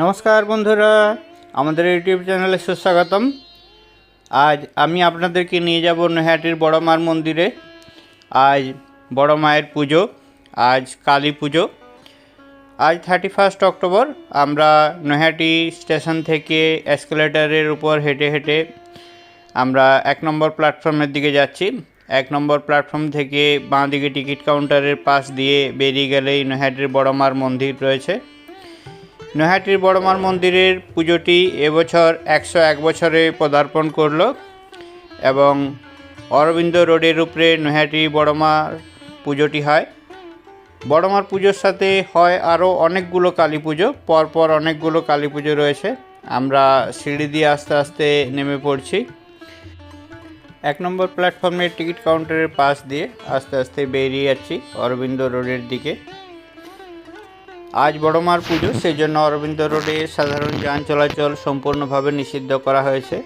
নমস্কার বন্ধুরা, আমাদের ইউটিউব চ্যানেলে সুস্বাগতম। আজ আমি আপনাদেরকে নিয়ে যাব নৈহাটির বড় মার মন্দিরে। আজ বড় মায়ের পুজো, আজ কালী পুজো। আজ থার্টি ফার্স্ট অক্টোবর, আমরা নৈহাটি স্টেশন থেকে এসকেলেটারের উপর হেঁটে হেঁটে আমরা এক নম্বর প্ল্যাটফর্মের দিকে যাচ্ছি। এক নম্বর প্ল্যাটফর্ম থেকে বাঁ দিকে টিকিট কাউন্টারের পাশ দিয়ে বেরিয়ে গেলেই নৈহাটির বড় মার মন্দির রয়েছে। নৈহাটির বড়মার মন্দিরের পুজোটি এবছর একশো এক বছরে পদার্পণ করল এবং অরবিন্দ রোডের উপরে নৈহাটি বড়মার পুজোটি হয়। বড়মার পুজোর সাথে হয় আরও অনেকগুলো কালী পুজো, পরপর অনেকগুলো কালী পুজো রয়েছে। আমরা সিঁড়ি দিয়ে আস্তে আস্তে নেমে পড়ছি। এক নম্বর প্ল্যাটফর্মের টিকিট কাউন্টারের পাশ দিয়ে আস্তে আস্তে বেরিয়ে যাচ্ছি অরবিন্দ রোডের দিকে। আজ বড়মার পুজো সেই জন্য অরবিন্দ রোডে সাধারণ যান চলাচল সম্পূর্ণভাবে নিষিদ্ধ করা হয়েছে।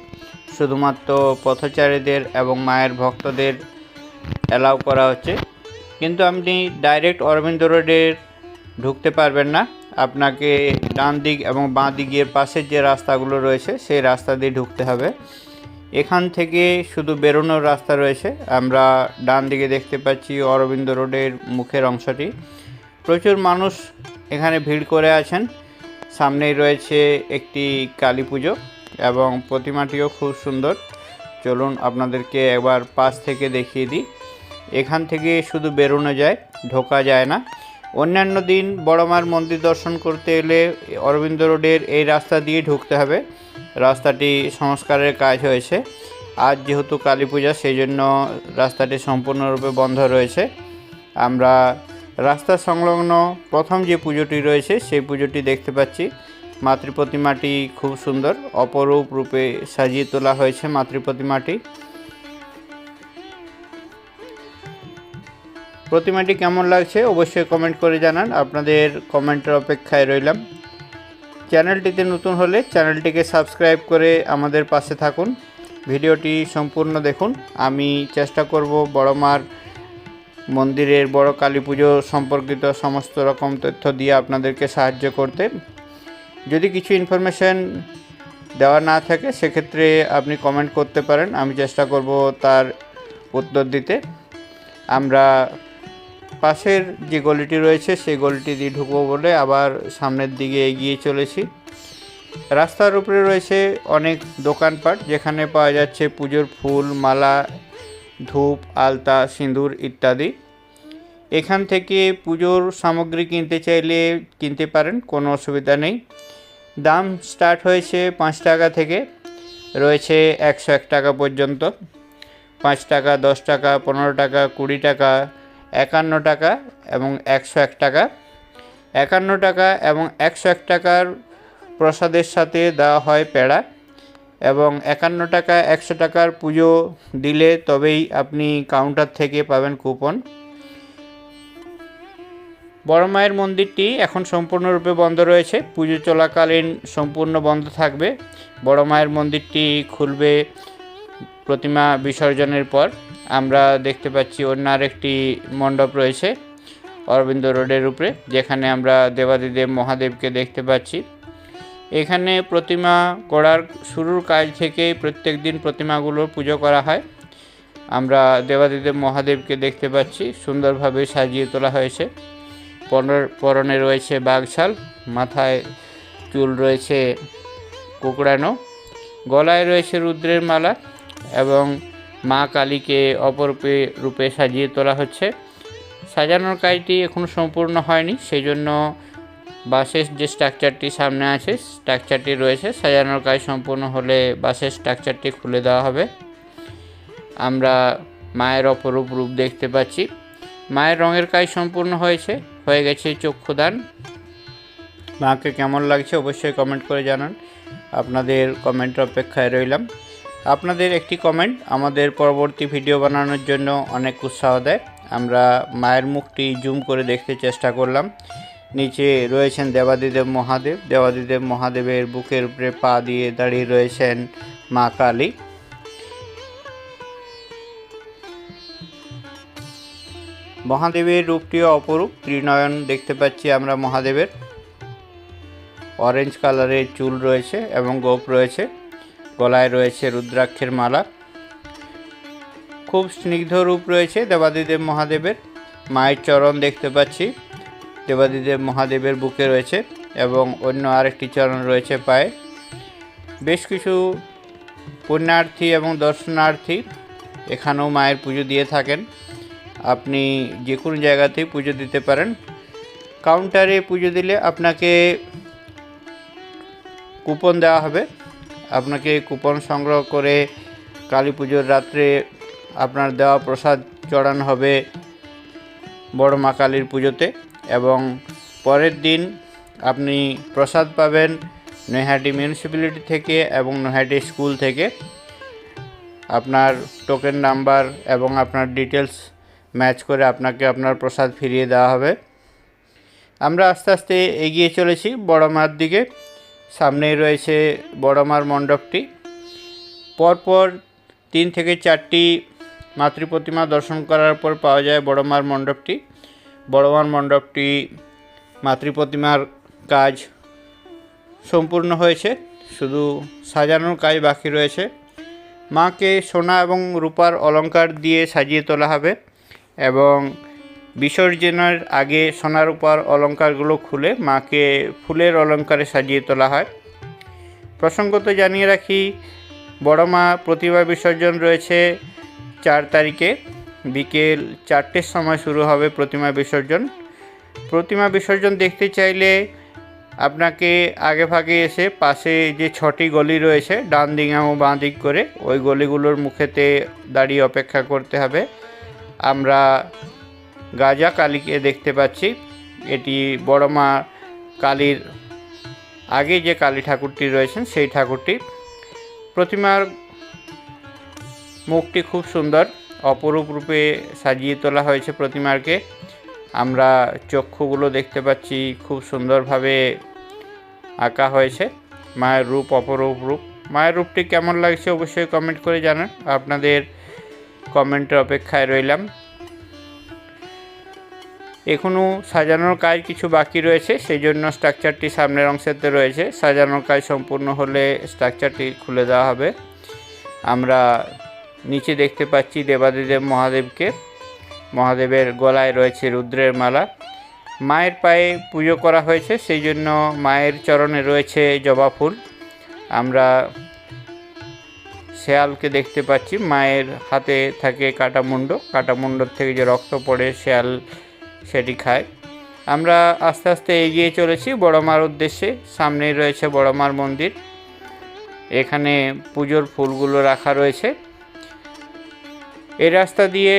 শুধুমাত্র পথচারীদের এবং মায়ের ভক্তদের অ্যালাউ করা হচ্ছে। কিন্তু আপনি ডাইরেক্ট অরবিন্দ রোডের ঢুকতে পারবেন না। আপনাকে ডান দিক এবং বাঁ দিকের পাশের যে রাস্তাগুলো রয়েছে, সেই রাস্তা দিয়ে ঢুকতে হবে। এখান থেকে শুধু বেরোনোর রাস্তা রয়েছে। আমরা ডান দিকে দেখতে পাচ্ছি অরবিন্দ রোডের মুখের অংশটি। প্রচুর মানুষ এখানে ভিড় করে আছেন। সামনেই রয়েছে একটি কালী পুজো এবং প্রতিমাটিও খুব সুন্দর। চলুন আপনাদেরকে একবার পাশ থেকে দেখিয়ে দিই। এখান থেকে শুধু বেরোনো যায়, ঢোকা যায় না। অন্যান্য দিন বড়মার মন্দির দর্শন করতে এলে অরবিন্দ রোডের এই রাস্তা দিয়ে ঢুকতে হবে। রাস্তাটি সংস্কারের কাজ হয়েছে। আজ যেহেতু কালী পূজা, সেই জন্য রাস্তাটি সম্পূর্ণরূপে বন্ধ রয়েছে। আমরা রাস্তা সংলগ্ন প্রথম যে পুজোটি রয়েছে, সেই পুজোটি দেখতে পাচ্ছি। মাতৃ প্রতিমাটি খুব সুন্দর, অপরূপ রূপে সাজিয়ে তোলা হয়েছে মাতৃ প্রতিমাটি। প্রতিমাটি কেমন লাগছে অবশ্যই কমেন্ট করে জানান। আপনাদের কমেন্টের অপেক্ষায় রইলাম। চ্যানেলটিতে নতুন হলে চ্যানেলটিকে সাবস্ক্রাইব করে আমাদের পাশে থাকুন। ভিডিওটি সম্পূর্ণ দেখুন। আমি চেষ্টা করব বড় মার মন্দিরের বড় কালী পুজো সম্পর্কিত সমস্ত রকম তথ্য দিয়ে আপনাদেরকে সাহায্য করতে। যদি কিছু ইনফরমেশন দেওয়া না থাকে, সেক্ষেত্রে আপনি কমেন্ট করতে পারেন। আমি চেষ্টা করব তার উত্তর দিতে। আমরা পাশের যে গলিটি রয়েছে, সেই গলিটি দিয়ে ঢুকবো বলে আবার সামনের দিকে এগিয়ে চলেছি। রাস্তার উপরে রয়েছে অনেক দোকানপাট, যেখানে পাওয়া যাচ্ছে পুজোর ফুল, মালা ধূপ, আলতা, সিঁদুর ইত্যাদি। এখান থেকে পুজোর সামগ্রী কিনতে চাইলে কিনতে পারেন, কোনো অসুবিধা নেই। দাম স্টার্ট হয়েছে পাঁচ টাকা থেকে, রয়েছে একশো এক টাকা পর্যন্ত। পাঁচ টাকা, দশ টাকা, পনেরো টাকা, কুড়ি টাকা, একান্ন টাকা এবং একশো এক টাকা। একান্ন টাকা এবং একশো এক টাকার প্রসাদের সাথে দেওয়া হয় পেড়া। এবং একান্ন টাকা, একশো টাকার পুজো দিলে তবেই আপনি কাউন্টার থেকে পাবেন কুপন। বড় মায়ের মন্দিরটি এখন সম্পূর্ণরূপে বন্ধ রয়েছে। পুজো চলাকালীন সম্পূর্ণ বন্ধ থাকবে। বড় মায়ের মন্দিরটি খুলবে প্রতিমা বিসর্জনের পর। আমরা দেখতে পাচ্ছি অন্য আরেকটি মণ্ডপ রয়েছে অরবিন্দ রোডের উপরে, যেখানে আমরা দেবাদিদেব মহাদেবকে দেখতে পাচ্ছি। এখানে প্রতিমা করার শুরুর কাজ থেকে প্রত্যেক দিন প্রতিমাগুলোর পুজো করা হয়। আমরা দেবাদিদেব মহাদেবকে দেখতে পাচ্ছি, সুন্দরভাবে সাজিয়ে তোলা হয়েছে। পরনে রয়েছে বাঘশাল, মাথায় চুল রয়েছে কুকড়ানো, গলায় রয়েছে রুদ্রের মালা এবং মা কালীকে অপরূপে রূপে সাজিয়ে তোলা হচ্ছে। সাজানোর কাজটি এখনও সম্পূর্ণ হয়নি সেই জন্য বাসের যে স্ট্রাকচারটি সামনে আছে স্ট্রাকচারটি রয়েছে, সাজানোর কাজ সম্পূর্ণ হলে বাসের স্ট্রাকচারটি খুলে দেওয়া হবে। আমরা মায়ের অপরূপ রূপ দেখতে পাচ্ছি। মায়ের রঙের কাজ সম্পূর্ণ হয়েছে, হয়ে গেছে চক্ষুদান। মাকে কেমন লাগছে অবশ্যই কমেন্ট করে জানান। আপনাদের কমেন্টের অপেক্ষায় রইলাম। আপনাদের একটি কমেন্ট আমাদের পরবর্তী ভিডিও বানানোর জন্য অনেক উৎসাহ দেয়। আমরা মায়ের মুখটি জুম করে দেখতে চেষ্টা করলাম। নিচে রয়েছেন দেবাদিদেব মহাদেব। দেবাদিদেব মহাদেবের বুকের উপরে পা দিয়ে দাঁড়িয়ে রয়েছেন মা কালী। মহাদেবের রূপটিও অপরূপ। ত্রিনয়ন দেখতে পাচ্ছি আমরা মহাদেবের। অরেঞ্জ কালারের চুল রয়েছে এবং গোপ রয়েছে। গলায় রয়েছে রুদ্রাক্ষের মালা। খুব স্নিগ্ধ রূপ রয়েছে দেবাদিদেব মহাদেবের। মায়ের চরণ দেখতে পাচ্ছি। দেবাদিদেব মহাদেবের বুকে রয়েছে এবং অন্য আরেকটি চরণ রয়েছে পায়ে। বেশ কিছু পুণ্যার্থী এবং দর্শনার্থী এখানেও মায়ের পুজো দিয়ে থাকেন। আপনি যে কোনো জায়গাতেই পুজো দিতে পারেন। কাউন্টারে পুজো দিলে আপনাকে কুপন দেওয়া হবে। আপনাকে কুপন সংগ্রহ করে কালী পুজোর রাত্রে আপনার দেওয়া প্রসাদ চড়ানো হবে বড় মা কালীর পুজোতে। এবং পরের দিন আপনি প্রসাদ পাবেন নৈহাটি মিউনিসিপ্যালিটি থেকে এবং নৈহাটি স্কুল থেকে। আপনার টোকেন নাম্বার এবং আপনার ডিটেলস ম্যাচ করে আপনাকে আপনার প্রসাদ ফিরিয়ে দেওয়া হবে। আমরা আস্তে আস্তে এগিয়ে চলেছি বড় মার দিকে। সামনেই রয়েছে বড় মার মণ্ডপটি। পরপর তিন থেকে চারটি মাতৃ প্রতিমা দর্শন করার পর পাওয়া যায় বড় মার মণ্ডপটি। বড় মার মণ্ডপটি মাতৃপ্রতিমার কাজ সম্পূর্ণ হয়েছে। শুধু সাজানোর কাজ বাকি রয়েছে। মাকে সোনা এবং রূপার অলংকার দিয়ে সাজিয়ে তোলা হবে এবং বিসর্জনের আগে সোনা, রূপার অলংকারগুলো খুলে মাকে ফুলের অলংকারে সাজিয়ে তোলা হয়। প্রসঙ্গত জানিয়ে রাখি, বড় মা প্রতিমা বিসর্জন রয়েছে চার তারিখে। বিকেল চারটের সময় শুরু হবে প্রতিমা বিসর্জন। প্রতিমা বিসর্জন দেখতে চাইলে আপনাকে আগে ভাগে এসে পাশে যে ছটি গলি রয়েছে, ডান দিক এবং বাঁ দিক করে, ওই গলিগুলোর মুখেতে দাঁড়িয়ে অপেক্ষা করতে হবে। আমরা গাজা কালীকে দেখতে পাচ্ছি। এটি বড় মা কালীর আগে যে কালী ঠাকুরটি রয়েছেন, সেই ঠাকুরটি। প্রতিমার মুখটি খুব সুন্দর। অপরূপ রূপে সাজিয়ে তোলা হয়েছে প্রতিমাকে। আমরা চক্ষুগুলো দেখতে পাচ্ছি, খুব সুন্দরভাবে আঁকা হয়েছে। মায়ের রূপ অপরূপ রূপ। মায়ের রূপটি কেমন লাগছে অবশ্যই কমেন্ট করে জানান। আপনাদের কমেন্টের অপেক্ষায় রইলাম। এখনও সাজানোর কাজ কিছু বাকি রয়েছে সেই জন্য স্ট্রাকচারটি সামনের অংশেতে রয়েছে। সাজানোর কাজ সম্পূর্ণ হলে স্ট্রাকচারটি খুলে দেওয়া হবে। আমরা নিচে দেখতে পাচ্ছি দেবাদিদেব মহাদেবকে। মহাদেবের গলায় রয়েছে রুদ্রের মালা। মায়ের পায়ে পুজো করা হয়েছে, সেই জন্য মায়ের চরণে রয়েছে জবা ফুল। আমরা শেয়ালকে দেখতে পাচ্ছি, মায়ের হাতে থাকে কাটামুন্ড। কাটামুন্ডর থেকে যে রক্ত পড়ে, শেয়াল সেটি খায়। আমরা আস্তে আস্তে এগিয়ে চলেছি বড় মার উদ্দেশ্যে। সামনেই রয়েছে বড় মার মন্দির। এখানে পুজোর ফুলগুলো রাখা রয়েছে। এই রাস্তা দিয়ে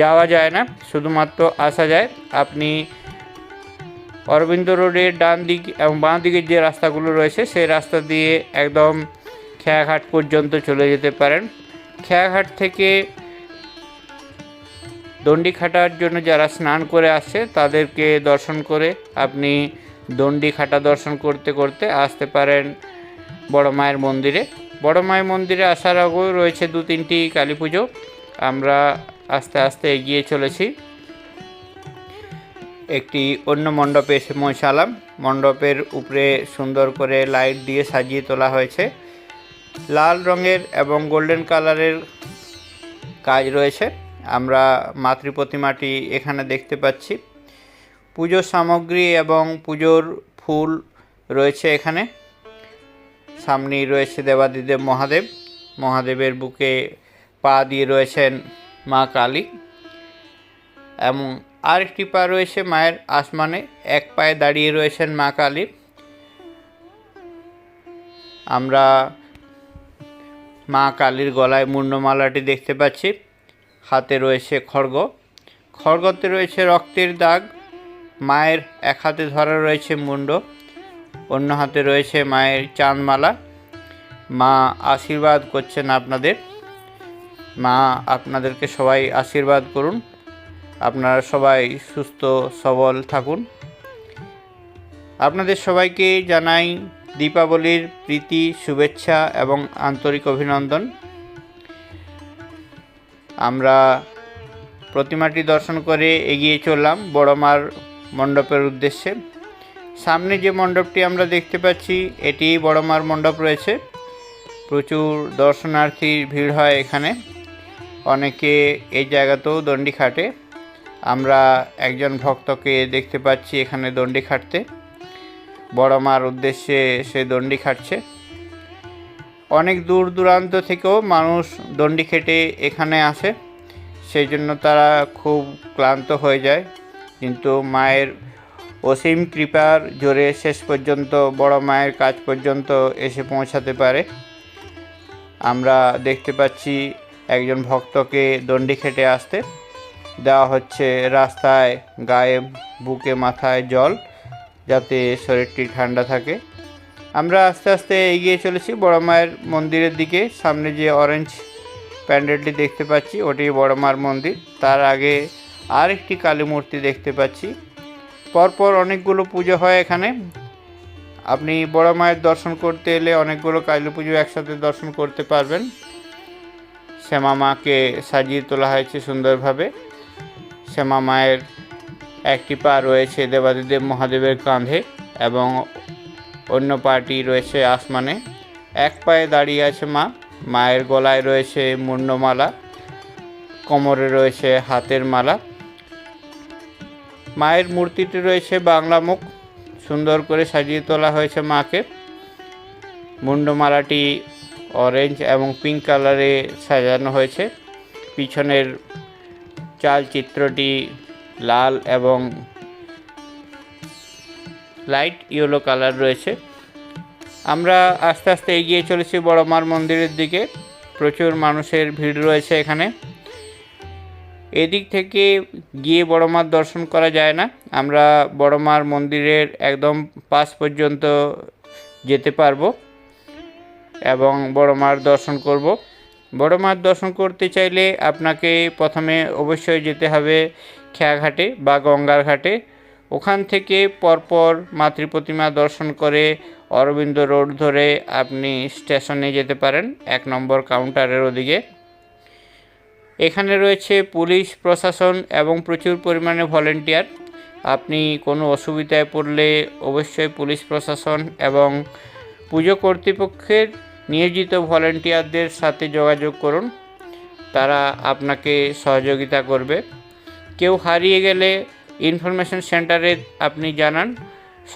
যাওয়া যায় না, শুধুমাত্র আসা যায়। আপনি অরবিন্দ রোডের ডান দিক এবং বাঁ দিকের যে রাস্তাগুলো রয়েছে, সেই রাস্তা দিয়ে একদম খেয়াঘাট পর্যন্ত চলে যেতে পারেন। খেয়াঘাট থেকে দণ্ডি খাটার জন্য যারা স্নান করে আসছে, তাদেরকে দর্শন করে আপনি দণ্ডি খাটা দর্শন করতে করতে আসতে পারেন বড় মায়ের মন্দিরে। বড় মায়ের মন্দিরে আসার আগেও রয়েছে দু তিনটি কালী পুজো। আমরা আস্তে আস্তে এগিয়ে চলেছি। একটি অন্য মণ্ডপে এসে পৌঁছালাম মণ্ডপের উপরে সুন্দর করে লাইট দিয়ে সাজিয়ে তোলা হয়েছে। লাল রঙের এবং গোল্ডেন কালারের কাজ রয়েছে। আমরা মাতৃ প্রতিমাটি এখানে দেখতে পাচ্ছি। পুজোর সামগ্রী এবং পুজোর ফুল রয়েছে এখানে। সামনেই রয়েছে দেবাদিদেব মহাদেব। মহাদেবের বুকে পা দিয়ে রয়েছেন মা কালী এবং আরেকটি পা রয়েছে মায়ের আসমানে, এক পায়ে দাঁড়িয়ে রয়েছেন মা কালী। আমরা মা কালীর গলায় মুন্ডমালাটি দেখতে পাচ্ছি। হাতে রয়েছে খড়গ। খড়গতে রয়েছে রক্তের দাগ। মায়ের এক হাতে ধরা রয়েছে মুন্ড, অন্য হাতে রয়েছে মায়ের চাঁদমালা। মা আশীর্বাদ করছেন আপনাদের। মা, আপনাদেরকে সবাই আশীর্বাদ করুন। আপনারা সবাই সুস্থ, সবল থাকুন। আপনাদের সবাইকে জানাই দীপাবলির প্রীতি, শুভেচ্ছা এবং আন্তরিক অভিনন্দন। আমরা প্রতিমাটি দর্শন করে এগিয়ে চললাম বড় মার মণ্ডপের উদ্দেশ্যে। সামনে যে মণ্ডপটি আমরা দেখতে পাচ্ছি, এটি বড় মার মণ্ডপ রয়েছে। প্রচুর দর্শনার্থীর ভিড় হয় এখানে। অনেকে এই জায়গাতেও দণ্ডি খাটে। আমরা একজন ভক্তকে দেখতে পাচ্ছি এখানে দণ্ডি খাটতে। বড় মার উদ্দেশ্যে সে দণ্ডি খাটছে। অনেক দূর দূরান্ত থেকেও মানুষ দণ্ডি খেটে এখানে আসে। সেই জন্য তারা খুব ক্লান্ত হয়ে যায়। কিন্তু মায়ের অসীম কৃপার জোরে শেষ পর্যন্ত, বড় মায়ের কাজ পর্যন্ত এসে পৌঁছাতে পারে। আমরা দেখতে পাচ্ছি একজন ভক্তকে দণ্ডি খেটে আসতে দেওয়া হচ্ছে রাস্তায় গায়ে বুকে মাথায় জল যাতে শরীরটি ঠান্ডা থাকে। আমরা আস্তে আস্তে এগিয়ে চলেছি বড় মায়ের মন্দিরের দিকে। সামনে যে অরেঞ্জ প্যান্ডেলটি দেখতে পাচ্ছি, ওটি বড় মার মন্দির। তার আগে আর একটি কালী মূর্তি দেখতে পাচ্ছি। পরপর অনেকগুলো পুজো হয় এখানে। আপনি বড় মায়ের দর্শন করতে এলে অনেকগুলো কালী পুজো একসাথে দর্শন করতে পারবেন। শ্যামা মাকে সাজিয়ে তোলা হয়েছে সুন্দরভাবে। শ্যামা মায়ের একটি পা রয়েছে দেবাদিদেব মহাদেবের কাঁধে এবং অন্য পাটি রয়েছে আসমানে। এক পায়ে দাঁড়িয়ে আছে মা, মায়ের গলায় রয়েছে মুন্ডমালা, কোমরে রয়েছে হাতের মালা। মায়ের মূর্তিটি রয়েছে বাংলা মুখ, সুন্দর করে সাজিয়ে তোলা হয়েছে মাকে। মুন্ডমালাটি অরেঞ্জ এবং পিঙ্ক কালারে সাজানো হয়েছে। পিছনের চাল চিত্রটি লাল এবং লাইট ইয়েলো কালার রয়েছে। আমরা আস্তে আস্তে এগিয়ে চলেছি বড় মার মন্দিরের দিকে। প্রচুর মানুষের ভিড় রয়েছে এখানে। এদিক থেকে গিয়ে বড় মার দর্শন করা যায় না। আমরা বড় মার মন্দিরের একদম পাশ পর্যন্ত যেতে পারব। এবং বড় মার দর্শন করব। বড় মার দর্শন করতে চাইলে আপনাকে প্রথমে অবশ্যই যেতে হবে খেয়াঘাটে বা গঙ্গার ঘাটে। ওখান থেকে পরপর মাতৃ প্রতিমা দর্শন করে অরবিন্দ রোড ধরে আপনি স্টেশনে যেতে পারেন এক নম্বর কাউন্টারের ওদিকে। এখানে রয়েছে পুলিশ, প্রশাসন এবং প্রচুর পরিমাণে ভলেন্টিয়ার। আপনি কোনো অসুবিধায় পড়লে অবশ্যই পুলিশ, প্রশাসন এবং পুজো কর্তৃপক্ষের নিয়োজিত ভলেন্টিয়ারদের সাথে যোগাযোগ করুন। তারা আপনাকে সহযোগিতা করবে। কেউ হারিয়ে গেলে ইনফরমেশন সেন্টারে আপনি জানান।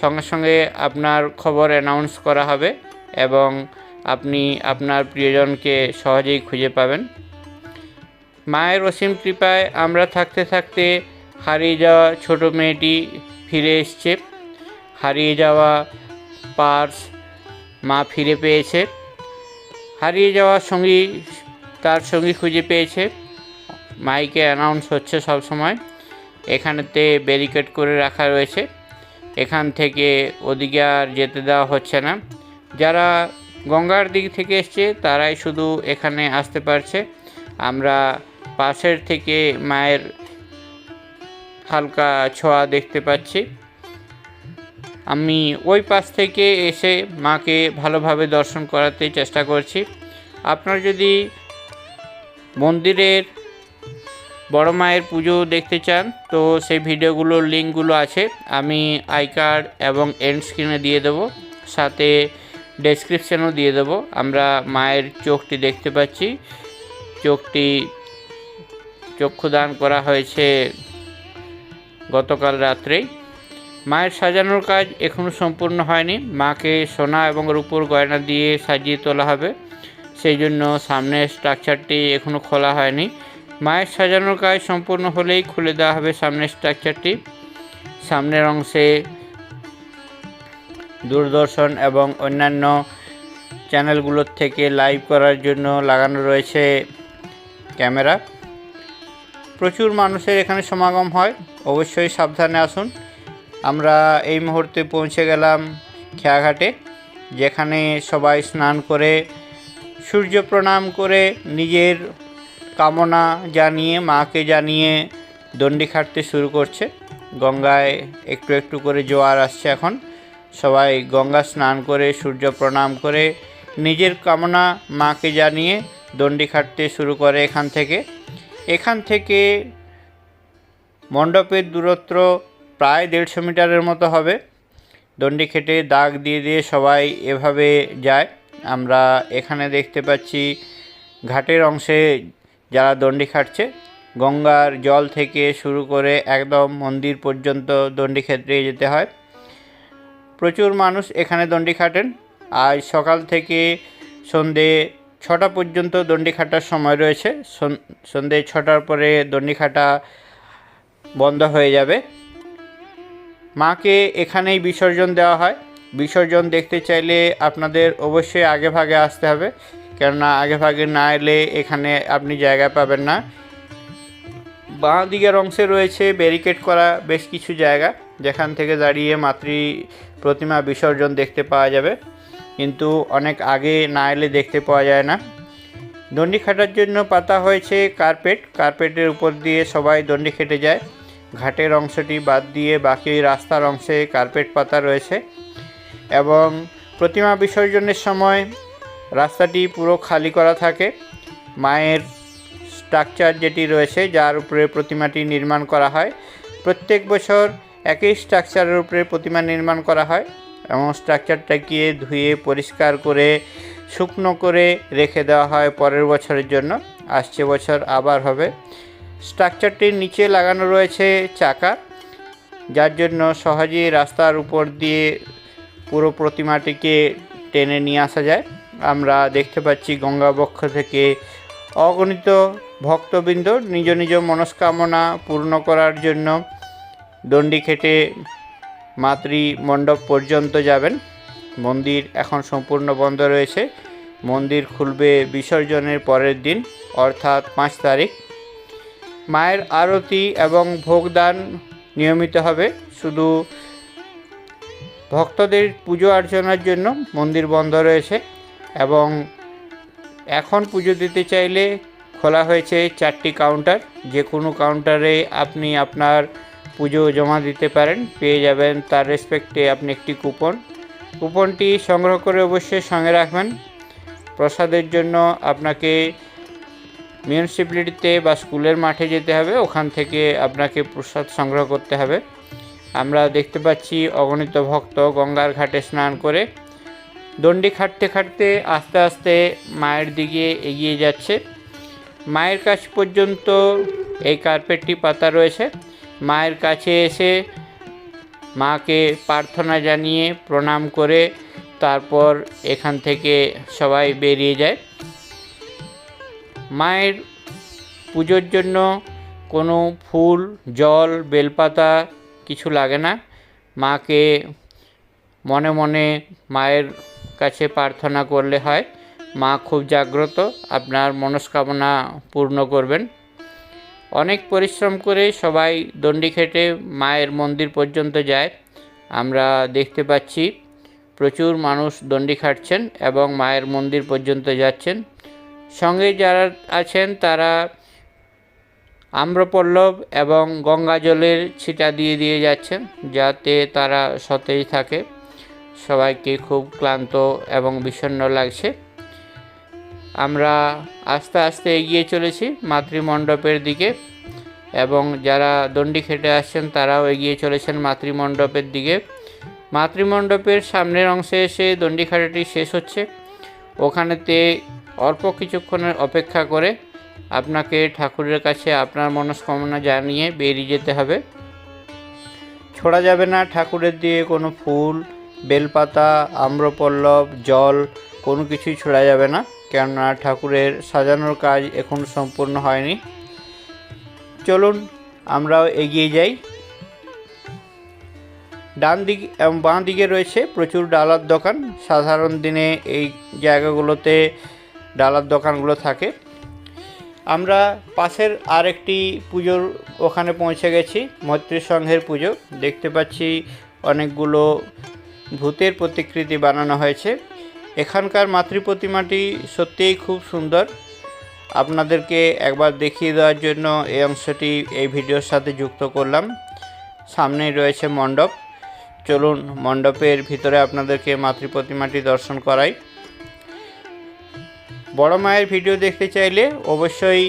সঙ্গে সঙ্গে আপনার খবর অ্যানাউন্স করা হবে এবং আপনি আপনার প্রিয়জনকে সহজেই খুঁজে পাবেন। মায়ের অসীম কৃপায় আমরা থাকতে থাকতে হারিয়ে যাওয়া ছোট মেয়েটি ফিরে এসছে। হারিয়ে যাওয়া পার্স মা ফিরে পেয়েছে। হারিয়ে যাওয়া সঙ্গী, তার সঙ্গী খুঁজে পেয়েছে। মাইকে অ্যানাউন্স হচ্ছে সব সময়। এখানেতে ব্যারিকেড করে রাখা রয়েছে। এখান থেকে ওদিকে আর যেতে দেওয়া হচ্ছে না। যারা গঙ্গার দিক থেকে এসছে, তারাই শুধু এখানে আসতে পারছে। আমরা পাশের থেকে মায়ের হালকা ছোঁয়া দেখতে পাচ্ছি। আমি ওই পাশ থেকে এসে মাকে ভালোভাবে দর্শন করাতে চেষ্টা করছি। আপনার যদি মন্দিরের বড় মায়ের পুজো দেখতে চান, তো সেই ভিডিওগুলোর লিঙ্কগুলো আছে। আমি আই কার্ড এবং এন্ড স্ক্রিনে দিয়ে দেবো। সাথে ডেসক্রিপশানও দিয়ে দেবো। আমরা মায়ের চোখটি দেখতে পাচ্ছি। চোখটি চক্ষুদান করা হয়েছে গতকাল রাত্রেই। মায়ের সাজানোর কাজ এখনও সম্পূর্ণ হয়নি। মাকে সোনা এবং রূপোর গয়না দিয়ে সাজিয়ে তোলা হবে। সেই জন্য সামনের স্ট্রাকচারটি এখনও খোলা হয়নি। মায়ের সাজানোর কাজ সম্পূর্ণ হলেই খুলে দেওয়া হবে সামনের স্ট্রাকচারটি। সামনের অংশে দূরদর্শন এবং অন্যান্য চ্যানেলগুলোর থেকে লাইভ করার জন্য লাগানো রয়েছে ক্যামেরা। প্রচুর মানুষের এখানে সমাগম হয়। অবশ্যই সাবধানে আসুন। আমরা এই মুহূর্তে পৌঁছে গেলাম খেয়াঘাটে, যেখানে সবাই স্নান করে সূর্য প্রণাম করে নিজের কামনা জানিয়ে, মাকে জানিয়ে দণ্ডি খাটতে শুরু করছে। গঙ্গায় একটু একটু করে জোয়ার আসছে এখন। সবাই গঙ্গা স্নান করে, সূর্য প্রণাম করে নিজের কামনা মাকে জানিয়ে দণ্ডি খাটতে শুরু করে এখান থেকে। এখান থেকে মণ্ডপের দূরত্ব প্রায় দেড়শো মিটারের মতো হবে। দণ্ডি খেটে দাগ দিয়ে দিয়ে সবাই এভাবে যায়। আমরা এখানে দেখতে পাচ্ছি ঘাটের অংশে যারা দণ্ডি খাটছে, গঙ্গার জল থেকে শুরু করে একদম মন্দির পর্যন্ত দণ্ডি ক্ষেত্রে যেতে হয়। প্রচুর মানুষ এখানে দণ্ডি খাটেন। আজ সকাল থেকে সন্ধে ছটা পর্যন্ত দণ্ডি খাটার সময় রয়েছে। সন- সন্ধে ছটার পরে দণ্ডি খাটা বন্ধ হয়ে যাবে। মাকে এখানেই বিসর্জন দেওয়া হয়। বিসর্জন দেখতে চাইলে আপনাদের অবশ্যই আগে ভাগে আসতে হবে, কেননা আগে ভাগে না এলে এখানে আপনি জায়গা পাবেন না। বাঁ দিকের অংশে রয়েছে ব্যারিকেড করা বেশ কিছু জায়গা, যেখান থেকে দাঁড়িয়ে মাতৃ প্রতিমা বিসর্জন দেখতে পাওয়া যাবে। কিন্তু অনেক আগে না এলে দেখতে পাওয়া যায় না। দণ্ডি খাটার জন্য পাতা হয়েছে কার্পেট কার্পেটের উপর দিয়ে সবাই দণ্ডি খেটে যায়। ঘাটের অংশটি বাদ দিয়ে বাকি রাস্তার অংশে কার্পেট পাতা রয়েছে এবং প্রতিমা বিসর্জনের সময় রাস্তাটি পুরো খালি করা থাকে। মায়ের স্ট্রাকচার যেটি রয়েছে, যার উপরে প্রতিমাটি নির্মাণ করা হয়। প্রত্যেক বছর একই স্ট্রাকচারের উপরে প্রতিমা নির্মাণ করা হয় এবং স্ট্রাকচারটাকে ধুয়ে পরিষ্কার করে, শুকনো করে রেখে দেওয়া হয় পরের বছরের জন্য। আসছে বছর আবার হবে। স্ট্রাকচারটির নিচে লাগানো রয়েছে চাকা, যার জন্য সহজেই রাস্তার উপর দিয়ে পুরো প্রতিমাটিকে টেনে নিয়ে আসা যায়। আমরা দেখতে পাচ্ছি গঙ্গাবক্ষ থেকে অগণিত ভক্তবৃন্দ নিজ নিজ মনস্কামনা পূর্ণ করার জন্য দণ্ডি খেটে মাতৃ মণ্ডপ পর্যন্ত যাবেন। মন্দির এখন সম্পূর্ণ বন্ধ রয়েছে। মন্দির খুলবে বিসর্জনের পরের দিন, অর্থাৎ পাঁচ তারিখ। মায়ের আরতি এবং ভোগদান নিয়মিত হবে। শুধু ভক্তদের পুজো অর্চনার জন্য মন্দির বন্ধ রয়েছে এবং এখন পুজো দিতে চাইলে খোলা হয়েছে চারটি কাউন্টার। যে কোনো কাউন্টারে আপনি আপনার পুজো জমা দিতে পারেন, পেয়ে যাবেন তার রেসপেক্টে আপনি একটি কুপন। কুপনটি সংগ্রহ করে অবশ্যই সঙ্গে রাখবেন। প্রসাদের জন্য আপনাকে মিউনিসিপ্যালিটিতে বা স্কুলের মাঠে যেতে হবে, ওখান থেকে আপনাকে প্রসাদ সংগ্রহ করতে হবে। আমরা দেখতে পাচ্ছি অগণিত ভক্ত গঙ্গার ঘাটে স্নান করে দণ্ডি খাটতে খাটতে আস্তে আস্তে মায়ের দিকে এগিয়ে যাচ্ছে। মায়ের কাছ পর্যন্ত এই কার্পেটটি পাতা রয়েছে। মায়ের কাছে এসে মাকে প্রার্থনা জানিয়ে প্রণাম করে তারপর এখান থেকে সবাই বেরিয়ে যায়। মায়ের পুজোর জন্য কোনো ফুল, জল, বেলপাতা কিছু লাগে না। মাকে মনে মনে মায়ের কাছে প্রার্থনা করলে হয়। মা খুব জাগ্রত, আপনার মনস্কামনা পূর্ণ করবেন। অনেক পরিশ্রম করে সবাই দণ্ডি খেটে মায়ের মন্দির পর্যন্ত যায়। আমরা দেখতে পাচ্ছি প্রচুর মানুষ দণ্ডি খাটছেন এবং মায়ের মন্দির পর্যন্ত যাচ্ছেন। সঙ্গে যারা আছেন তারা আম্রপল্লব এবং গঙ্গা জলের ছিটা দিয়ে দিয়ে যাচ্ছেন যাতে তারা সতেজ থাকে। সবাইকে খুব ক্লান্ত এবং বিষণ্ণ লাগছে। আমরা আস্তে আস্তে এগিয়ে চলেছি মাতৃমণ্ডপের দিকে এবং যারা দণ্ডি খেটে আসছেন তারাও এগিয়ে চলেছেন মাতৃমণ্ডপের দিকে। মাতৃমণ্ডপের সামনের অংশে এসে দণ্ডি খাটাটি শেষ হচ্ছে। ওখানেতে অল্প কিছুক্ষণের অপেক্ষা করে আপনাকে ঠাকুরের কাছে আপনার মনস্কামনা জানিয়ে বেরিয়ে যেতে হবে। ছোড়া যাবে না ঠাকুরের দিয়ে কোনো ফুল, বেলপাতা, আম্রপল্লব, জল, কোনো কিছুই ছোড়া যাবে না, কেননা ঠাকুরের সাজানোর কাজ এখন সম্পূর্ণ হয়নি। চলুন, আমরাও এগিয়ে যাই। ডান দিক এবং বাঁ দিকে রয়েছে প্রচুর ডালার দোকান। সাধারণ দিনে এই জায়গাগুলোতে ডালার দোকানগুলো থাকে। আমরা পাশের আরেকটি পুজোর ওখানে পৌঁছে গেছি, মৈত্রী সংঘের পুজো। দেখতে পাচ্ছি অনেকগুলো ভূতের প্রতিকৃতি বানানো হয়েছে। এখানকার মাতৃ প্রতিমাটি সত্যিই খুব সুন্দর। আপনাদেরকে একবার দেখিয়ে দেওয়ার জন্য এই অংশটি এই ভিডিওর সাথে যুক্ত করলাম। সামনেই রয়েছে মণ্ডপ। চলুন মণ্ডপের ভিতরে আপনাদেরকে মাতৃ প্রতিমাটি দর্শন করাই। বড় মায়ের ভিডিও দেখতে চাইলে অবশ্যই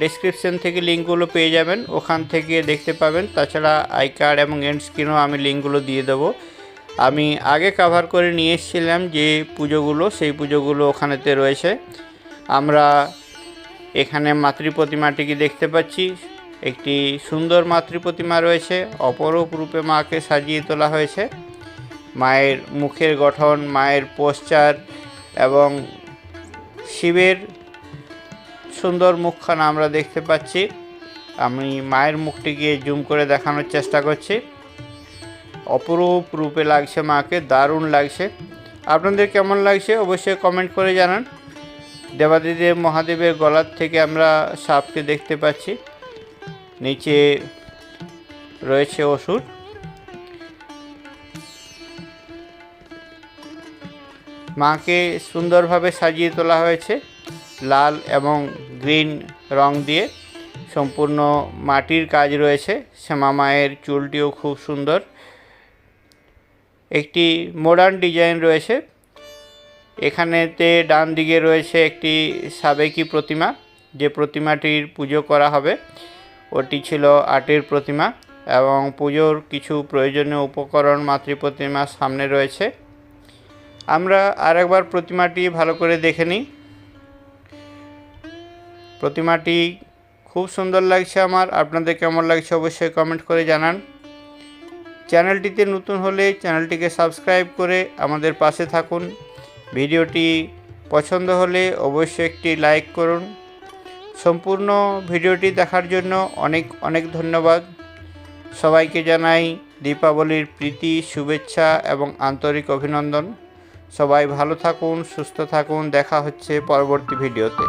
ডেসক্রিপশন থেকে লিঙ্কগুলো পেয়ে যাবেন। ওখান থেকে দেখতে পাবেন। তাছাড়া আই কার্ড এবং এন্ড স্ক্রিনও আমি লিঙ্কগুলো দিয়ে দেবো। আমি আগে কাভার করে নিয়ে এসেছিলাম যে পুজোগুলো, সেই পুজোগুলো ওখানেতে রয়েছে। আমরা এখানে মাতৃ প্রতিমাটিকে দেখতে পাচ্ছি। একটি সুন্দর মাতৃ প্রতিমা রয়েছে। অপরূপ রূপে মাকে সাজিয়ে তোলা হয়েছে। মায়ের মুখের গঠন, মায়ের পোস্চার এবং শিবের সুন্দর মুখখানা আমরা দেখতে পাচ্ছি। আমি মায়ের মুখটিকে জুম করে দেখানোর চেষ্টা করছি। অপরূপ রূপে লাগছে মাকে, দারুণ লাগছে। আপনাদের কেমন লাগছে অবশ্যই কমেন্ট করে জানান। দেবাদিদেব মহাদেবের গলার থেকে আমরা সাপকে দেখতে পাচ্ছি। নিচে রয়েছে ওষুধ। মাকে সুন্দরভাবে সাজিয়ে তোলা হয়েছে, লাল এবং গ্রিন রং দিয়ে। সম্পূর্ণ মাটির কাজ রয়েছে শ্যামা মায়ের চুলটিও খুব সুন্দর। একটি মডার্ন ডিজাইন রয়েছে। এখানেতে ডান দিকে রয়েছে একটি সাবেকি প্রতিমা, যে প্রতিমাটির পুজো করা হবে। ওটি ছিল আটের প্রতিমা এবং পুজোর কিছু প্রয়োজনীয় উপকরণ, মাতৃ প্রতিমার সামনে রয়েছে। আমরা আরেকবার প্রতিমাটি ভালো করে দেখে নিই। প্রতিমাটি খুব সুন্দর লাগছে আমার। আপনাদের কেমন লাগছে অবশ্যই কমেন্ট করে জানান। চ্যানেলটিতে নতুন হলে চ্যানেলটিকে সাবস্ক্রাইব করে আমাদের পাশে থাকুন। ভিডিওটি পছন্দ হলে অবশ্যই একটি লাইক করুন। সম্পূর্ণ ভিডিওটি দেখার জন্য অনেক অনেক ধন্যবাদ। সবাইকে জানাই দীপাবলির প্রীতি, শুভেচ্ছা এবং আন্তরিক অভিনন্দন। সবাই ভালো থাকুন সুস্থ থাকুন দেখা হচ্ছে পরবর্তী ভিডিওতে।